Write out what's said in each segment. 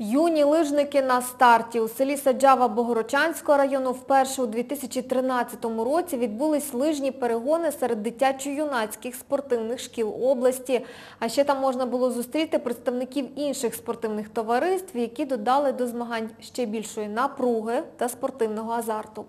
Юні лижники на старті. У селі Саджава Богорочанського району вперше у 2013 році відбулись лижні перегони серед дитячо-юнацьких спортивних шкіл області. А ще там можна було зустріти представників інших спортивних товариств, які додали до змагань ще більшої напруги та спортивного азарту.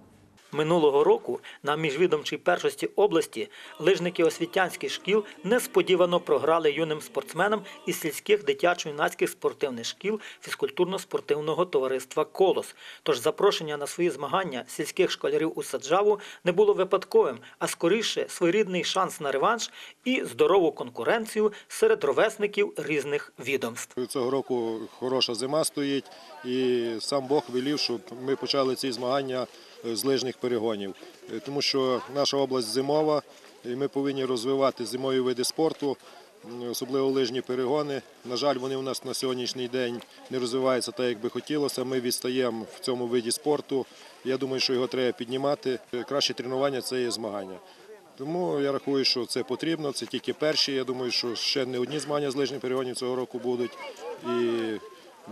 Минулого року на міжвідомчій першості області лижники освітянських шкіл несподівано програли юним спортсменам із сільських дитячо-юнацьких спортивних шкіл фізкультурно-спортивного товариства «Колос». Тож запрошення на свої змагання сільських школярів у Саджаву не було випадковим, а скоріше своєрідний шанс на реванш і здорову конкуренцію серед ровесників різних відомств. Цього року хороша зима стоїть, і сам Бог велів, щоб ми почали ці змагання з лижних перегонів. Е, Тому що наша область зимова, і ми повинні розвивати зимові види спорту, особливо лижні перегони. На жаль, вони у нас на сьогоднішній день не розвиваються так, як би хотілося. Ми відстаємо в цьому виді спорту. Я думаю, що його треба піднімати. Е, Краще тренування це є змагання. Тому я рахую, що це потрібно. Це тільки перші. Я думаю, що ще не одні змагання з лижних перегонів цього року будуть.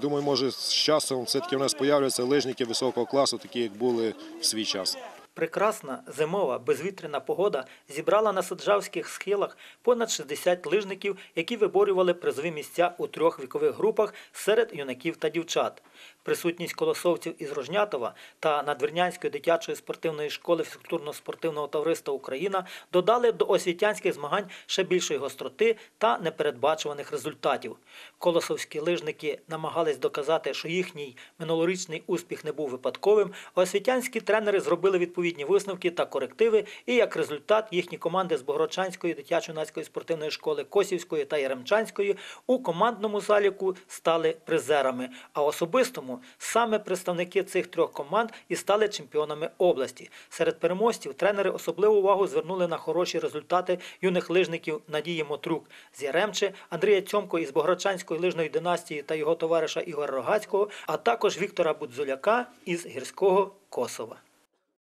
Думаю, може з часом все-таки у нас появляться лижники високого класу, такі як були в свій час. Прекрасна зимова безвітряна погода зібрала на саджавських схилах понад 60 лижників, які виборювали призові місця у трьох вікових групах серед юнаків та дівчат. Присутність колосовців із Рожнятова та Надвірнянської дитячої спортивної школи фізкультурно-спортивного товариства Україна додали до освітянських змагань ще більшої гостроти та непередбачуваних результатів. Колосовські лижники намагались доказати, що їхній минулорічний успіх не був випадковим, а освітянські тренери зробили відповідні висновки та корективи, і як результат їхні команди з Богородчанської дитячо-юнацької спортивної школи Косівської та Яремчанської у командному заліку стали призерами, а особистому саме представники цих трьох команд і стали чемпіонами області. Серед переможців тренери особливу увагу звернули на хороші результати юних лижників Надії Мотрук з Яремче, Андрія Цьомко із Богородчанської лижної династії та його товариша Ігоря Рогацького, а також Віктора Будзуляка із гірського Косова.